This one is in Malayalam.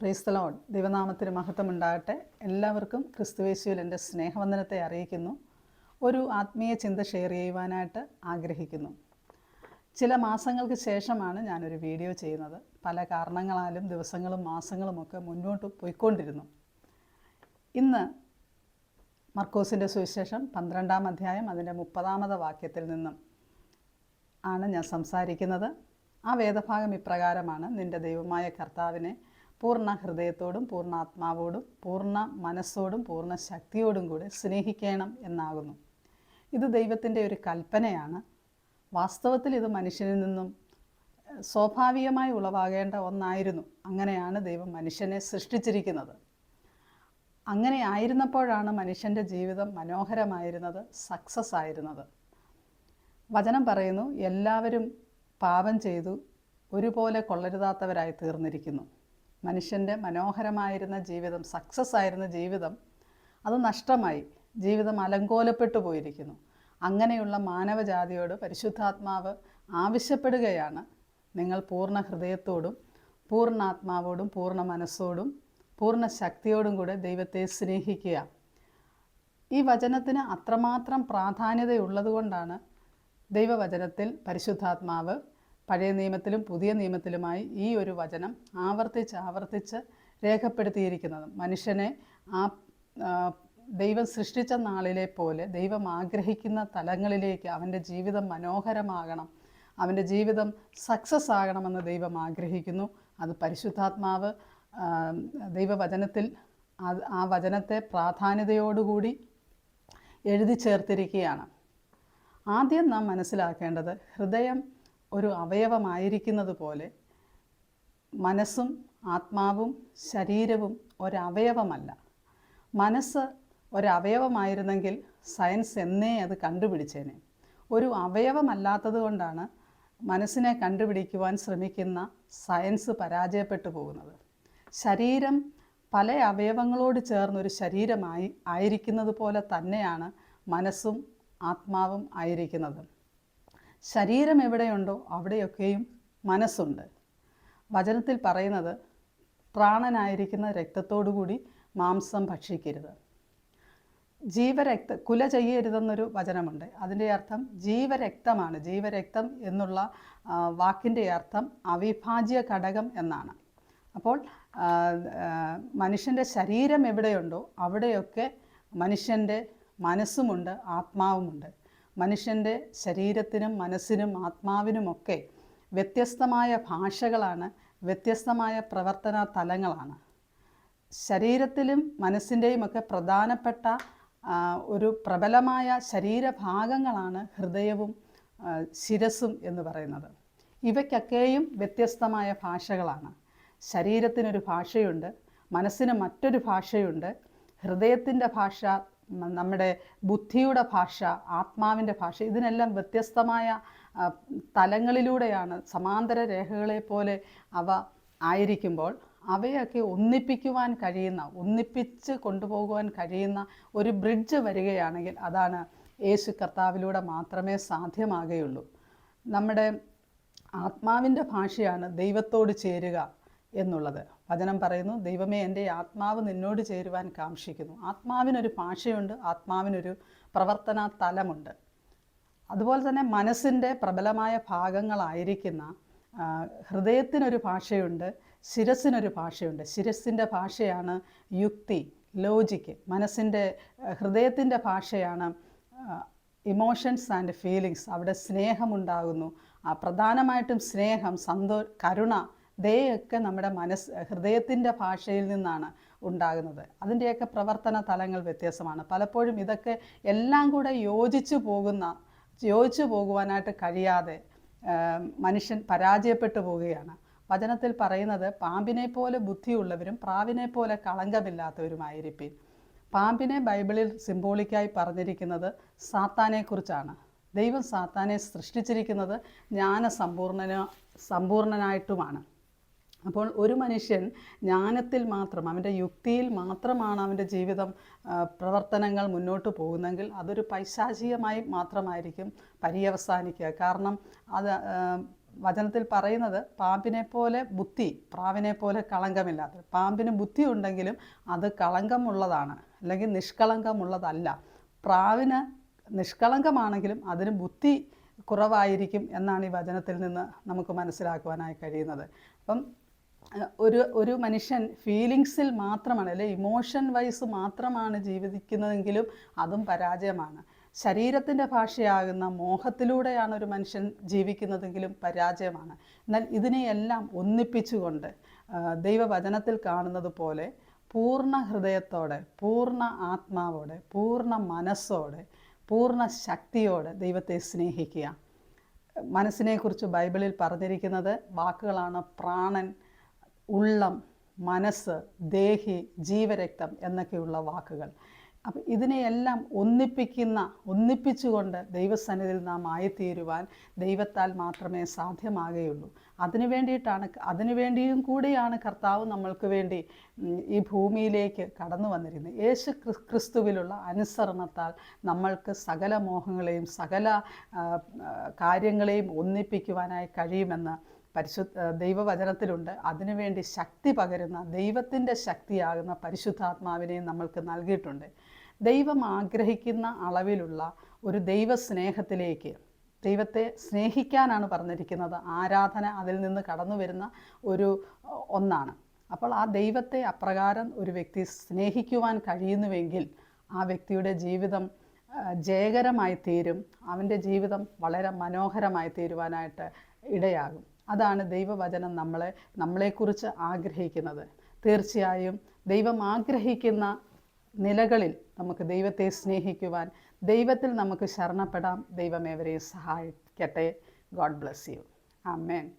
പ്രൈസ്തലോൺ ദൈവനാമത്തിന് മഹത്വമുണ്ടാകട്ടെ. എല്ലാവർക്കും ക്രിസ്തുവേശുവിൽ എന്റെ സ്നേഹവന്ദനത്തെ അറിയിക്കുന്നു. ഒരു ആത്മീയ ചിന്ത ഷെയർ ചെയ്യുവാനായിട്ട് ആഗ്രഹിക്കുന്നു. ചില മാസങ്ങൾക്ക് ശേഷമാണ് ഞാനൊരു വീഡിയോ ചെയ്യുന്നത്. പല കാരണങ്ങളാലും ദിവസങ്ങളും മാസങ്ങളുമൊക്കെ മുന്നോട്ട് പോയിക്കൊണ്ടിരുന്നു. ഇന്ന് മർക്കോസിന്റെ സുവിശേഷം പന്ത്രണ്ടാം അധ്യായം അതിന്റെ മുപ്പതാമത് വാക്യത്തിൽ നിന്നും ആണ് ഞാൻ സംസാരിക്കുന്നത്. ആ വേദഭാഗം ഇപ്രകാരമാണ്. നിന്റെ ദൈവമായ കർത്താവിനെ പൂർണ ഹൃദയത്തോടും പൂർണ ആത്മാവോടും പൂർണ മനസ്സോടും പൂർണ ശക്തിയോടും കൂടെ സ്നേഹിക്കണം എന്നാകുന്നു. ഇത് ദൈവത്തിന്റെ ഒരു കൽപ്പനയാണ്. വാസ്തവത്തിൽ ഇത് മനുഷ്യനിൽ നിന്നും സ്വാഭാവികമായി ഉളവാകേണ്ട ഒന്നായിരുന്നു. അങ്ങനെയാണ് ദൈവം മനുഷ്യനെ സൃഷ്ടിച്ചിരിക്കുന്നത്. അങ്ങനെ ആയിരുന്നപ്പോഴാണ് മനുഷ്യന്റെ ജീവിതം മനോഹരമായിരുന്നത് സക്സസ് ആയിരുന്നത്. വചനം പറയുന്നു എല്ലാവരും പാപം ചെയ്തു ഒരുപോലെ കൊള്ളരുതാത്തവരായി തീർന്നിരിക്കുന്നു. മനുഷ്യന്റെ മനോഹരമായിരുന്ന ജീവിതം സക്സസ് ആയിരുന്ന ജീവിതം അത് നഷ്ടമായി. ജീവിതം അലങ്കോലപ്പെട്ടു പോയിരിക്കുന്നു. അങ്ങനെയുള്ള മാനവജാതിയോട് പരിശുദ്ധാത്മാവ് ആവശ്യപ്പെടുകയാണ്. നിങ്ങൾ പൂർണ ഹൃദയത്തോടും പൂർണാത്മാവോടും പൂർണ മനസ്സോടും പൂർണ ശക്തിയോടും കൂടെ ദൈവത്തെ സ്നേഹിക്കുക. ഈ വചനത്തിന് അത്രമാത്രം പ്രാധാന്യതയുള്ളതുകൊണ്ടാണ് ദൈവവചനത്തിൽ പരിശുദ്ധാത്മാവ് പഴയ നിയമത്തിലും പുതിയ നിയമത്തിലുമായി ഈ ഒരു വചനം ആവർത്തിച്ച് ആവർത്തിച്ച് രേഖപ്പെടുത്തിയിരിക്കുന്നത്. മനുഷ്യനെ ആ ദൈവം സൃഷ്ടിച്ച നാളിലെ പോലെ ദൈവം ആഗ്രഹിക്കുന്ന തലങ്ങളിലേക്ക് അവന്റെ ജീവിതം മനോഹരമാകണം അവന്റെ ജീവിതം സക്സസ് ആകണമെന്ന് ദൈവം ആഗ്രഹിക്കുന്നു. അത് പരിശുദ്ധാത്മാവ് ദൈവവചനത്തിൽ ആ വചനത്തെ പ്രാധാന്യതയോടുകൂടി എഴുതി ചേർത്തിരിക്കുകയാണ്. ആദ്യം നാം മനസ്സിലാക്കേണ്ടത് ഹൃദയം ഒരു അവയവമായിരിക്കുന്നത് പോലെ മനസ്സും ആത്മാവും ശരീരവും ഒരവയവമല്ല. മനസ്സ് ഒരവയവമായിരുന്നെങ്കിൽ സയൻസ് എന്നേ അത് കണ്ടുപിടിച്ചേനെ. ഒരു അവയവമല്ലാത്തത് കൊണ്ടാണ് മനസ്സിനെ കണ്ടുപിടിക്കുവാൻ ശ്രമിക്കുന്ന സയൻസ് പരാജയപ്പെട്ടു പോകുന്നത്. ശരീരം പല അവയവങ്ങളോട് ചേർന്നൊരു ശരീരമായി ആയിരിക്കുന്നത് പോലെ തന്നെയാണ് മനസ്സും ആത്മാവും ആയിരിക്കുന്നത്. ശരീരം എവിടെയുണ്ടോ അവിടെയൊക്കെയും മനസ്സുണ്ട്. വചനത്തിൽ പറയുന്നത് പ്രാണനായിരിക്കുന്ന രക്തത്തോടുകൂടി മാംസം ഭക്ഷിക്കരുത്. ജീവരക്ത കുല ചെയ്യരുതെന്നൊരു വചനമുണ്ട്. അതിന്റെ അർത്ഥം ജീവരക്തമാണ്. ജീവരക്തം എന്നുള്ള വാക്കിന്റെ അർത്ഥം അവിഭാജ്യ ഘടകം എന്നാണ്. അപ്പോൾ മനുഷ്യന്റെ ശരീരം എവിടെയുണ്ടോ അവിടെയൊക്കെ മനുഷ്യന്റെ മനസ്സുമുണ്ട് ആത്മാവുമുണ്ട്. മനുഷ്യന്റെ ശരീരത്തിനും മനസ്സിനും ആത്മാവിനുമൊക്കെ വ്യത്യസ്തമായ ഭാഷകളാണ് വ്യത്യസ്തമായ പ്രവർത്തന തലങ്ങളാണ്. ശരീരത്തിലും മനസ്സിന്റെയും ഒക്കെ പ്രധാനപ്പെട്ട ഒരു പ്രബലമായ ശരീരഭാഗങ്ങളാണ് ഹൃദയവും ശിരസും എന്ന് പറയുന്നത്. ഇവയ്ക്കൊക്കെയും വ്യത്യസ്തമായ ഭാഷകളാണ്. ശരീരത്തിനൊരു ഭാഷയുണ്ട് മനസ്സിന് മറ്റൊരു ഭാഷയുണ്ട് ഹൃദയത്തിന്റെ ഭാഷ നമ്മുടെ ബുദ്ധിയുടെ ഭാഷ ആത്മാവിന്റെ ഭാഷ ഇതിനെല്ലാം വ്യത്യസ്തമായ തലങ്ങളിലൂടെയാണ് സമാന്തര രേഖകളെ പോലെ അവ ആയിരിക്കുമ്പോൾ അവയൊക്കെ ഒന്നിപ്പിക്കുവാൻ കഴിയുന്ന ഒന്നിപ്പിച്ച് കൊണ്ടുപോകുവാൻ കഴിയുന്ന ഒരു ബ്രിഡ്ജ് വരികയാണെങ്കിൽ അതാണ് യേശു കർത്താവിലൂടെ മാത്രമേ സാധ്യമാകുകയുള്ളൂ. നമ്മുടെ ആത്മാവിന്റെ ഭാഷയാണ് ദൈവത്തോട് ചേരുക. എന്നുള്ളത്. വചനം പറയുന്നു ദൈവമേ എന്റെ ആത്മാവ് നിന്നോട് ചേരുവാൻ കാക്ഷിക്കുന്നു. ആത്മാവിനൊരു ഭാഷയുണ്ട് ആത്മാവിനൊരു പ്രവർത്തന തലമുണ്ട് അതുപോലെ തന്നെ മനസ്സിന്റെ പ്രബലമായ ഭാഗങ്ങളായിരിക്കുന്ന ഹൃദയത്തിനൊരു ഭാഷയുണ്ട് ശിരസിനൊരു ഭാഷയുണ്ട്. ശിരസിന്റെ ഭാഷയാണ് യുക്തി ലോജിക്ക്. മനസ്സിന്റെ ഹൃദയത്തിന്റെ ഭാഷയാണ് ഇമോഷൻസ് ആൻഡ് ഫീലിങ്സ്. അവിടെ സ്നേഹമുണ്ടാകുന്നു. പ്രധാനമായിട്ടും സ്നേഹം സന്തോ കരുണ ദയൊക്കെ നമ്മുടെ മനസ്സ് ഹൃദയത്തിന്റെ ഭാഷയിൽ നിന്നാണ് ഉണ്ടാകുന്നത്. അതിന്റെയൊക്കെ പ്രവർത്തന തലങ്ങൾ വ്യത്യസ്തമാണ്. പലപ്പോഴും ഇതൊക്കെ എല്ലാം കൂടെ യോജിച്ചു പോകുന്ന യോജിച്ചു പോകുവാനായിട്ട് കഴിയാതെ മനുഷ്യൻ പരാജയപ്പെട്ടു പോവുകയാണ്. വചനത്തിൽ പറയുന്നത് പാമ്പിനെ പോലെ ബുദ്ധിയുള്ളവരും പ്രാവിനെ പോലെ കളങ്കമില്ലാത്തവരുമായിരിക്കും. പാമ്പിനെ ബൈബിളിൽ സിംബോളിക്കായി പറഞ്ഞിരിക്കുന്നത് സാത്താനെക്കുറിച്ചാണ്. ദൈവം സാത്താനെ സൃഷ്ടിച്ചിരിക്കുന്നത് ജ്ഞാനസമ്പൂർണന സമ്പൂർണനായിട്ടുമാണ്. അപ്പോൾ ഒരു മനുഷ്യൻ ജ്ഞാനത്തിൽ മാത്രം അവന്റെ യുക്തിയിൽ മാത്രമാണ് അവന്റെ ജീവിതം പ്രവർത്തനങ്ങൾ മുന്നോട്ട് പോകുന്നെങ്കിൽ അതൊരു പൈശാചികമായി മാത്രമായിരിക്കും പര്യവസാനിക്കുക. കാരണം അത് വചനത്തിൽ പറയുന്നത് പാമ്പിനെ പോലെ ബുദ്ധി പ്രാവിനെ പോലെ കളങ്കമില്ലാത്തത് പാമ്പിന് ബുദ്ധി ഉണ്ടെങ്കിലും അത് കളങ്കമുള്ളതാണ് അല്ലെങ്കിൽ നിഷ്കളങ്കമുള്ളതല്ല. പ്രാവിന് നിഷ്കളങ്കമാണെങ്കിലും അതിന് ബുദ്ധി കുറവായിരിക്കും എന്നാണ് ഈ വചനത്തിൽ നിന്ന് നമുക്ക് മനസ്സിലാക്കുവാനായി കഴിയുന്നത്. അപ്പം ഒരു ഒരു മനുഷ്യൻ ഫീലിങ്സിൽ മാത്രമാണ് അല്ലെ ഇമോഷൻ വൈസ് മാത്രമാണ് ജീവിക്കുന്നതെങ്കിലും അതും പരാജയമാണ്. ശരീരത്തിന്റെ ഭാഷയാകുന്ന മോഹത്തിലൂടെയാണ് ഒരു മനുഷ്യൻ ജീവിക്കുന്നതെങ്കിലും പരാജയമാണ്. എന്നാൽ ഇതിനെയെല്ലാം ഒന്നിപ്പിച്ചുകൊണ്ട് ദൈവവചനത്തിൽ കാണുന്നത് പോലെ പൂർണ ഹൃദയത്തോടെ പൂർണ ആത്മാവോടെ പൂർണ മനസ്സോടെ പൂർണ ശക്തിയോടെ ദൈവത്തെ സ്നേഹിക്കുക. മനസ്സിനെക്കുറിച്ച് ബൈബിളിൽ പറഞ്ഞിരിക്കുന്നത് വാക്കുകളാണ് പ്രാണൻ ഉള്ളം മനസ്സ് ദേഹി ജീവരക്തം എന്നൊക്കെയുള്ള വാക്കുകൾ. അപ്പം ഇതിനെയെല്ലാം ഒന്നിപ്പിക്കുന്ന ഒന്നിപ്പിച്ചുകൊണ്ട് ദൈവസന്നിധിയിൽ നാം ആയിത്തീരുവാൻ ദൈവത്താൽ മാത്രമേ സാധ്യമാകുകയുള്ളൂ. അതിനു വേണ്ടിയിട്ടാണ് അതിനു വേണ്ടിയും കൂടിയാണ് കർത്താവ് നമ്മൾക്ക് വേണ്ടി ഈ ഭൂമിയിലേക്ക് കടന്നു വന്നിരുന്നത് യേശു ക്രിസ്തുവിലുള്ള അനുസരണത്താൽ നമ്മൾക്ക് സകല മോഹങ്ങളെയും സകല കാര്യങ്ങളെയും ഒന്നിപ്പിക്കുവാനായി കഴിയുമെന്ന് പരിശുദ്ധ ദൈവവചനത്തിലുണ്ട്. അതിനുവേണ്ടി ശക്തി പകരുന്ന ദൈവത്തിന്റെ ശക്തിയാകുന്ന പരിശുദ്ധാത്മാവിനെ നമ്മൾക്ക് നൽകിയിട്ടുണ്ട്. ദൈവം ആഗ്രഹിക്കുന്ന അളവിലുള്ള ഒരു ദൈവസ്നേഹത്തിലേക്ക് ദൈവത്തെ സ്നേഹിക്കാനാണ് പറഞ്ഞിരിക്കുന്നത്. ആരാധന അതിൽ നിന്ന് കടന്നു വരുന്ന ഒരു ഒന്നാണ്. അപ്പോൾ ആ ദൈവത്തെ അപ്രകാരം ഒരു വ്യക്തി സ്നേഹിക്കുവാൻ കഴിയുന്നുവെങ്കിൽ ആ വ്യക്തിയുടെ ജീവിതം ജയകരമായി തീരും. അവന്റെ ജീവിതം വളരെ മനോഹരമായി തീരുവാനായിട്ട് ഇടയാകും. അതാണ് ദൈവവചനം നമ്മളെ നമ്മളെക്കുറിച്ച് ആഗ്രഹിക്കുന്നത്. തീർച്ചയായും ദൈവം ആഗ്രഹിക്കുന്ന നിലകളിൽ നമുക്ക് ദൈവത്തെ സ്നേഹിക്കുവാൻ ദൈവത്തിൽ നമുക്ക് ശരണപ്പെടാം ദൈവം എവരെയും സഹായിക്കട്ടെ. God bless you. ആമേൻ.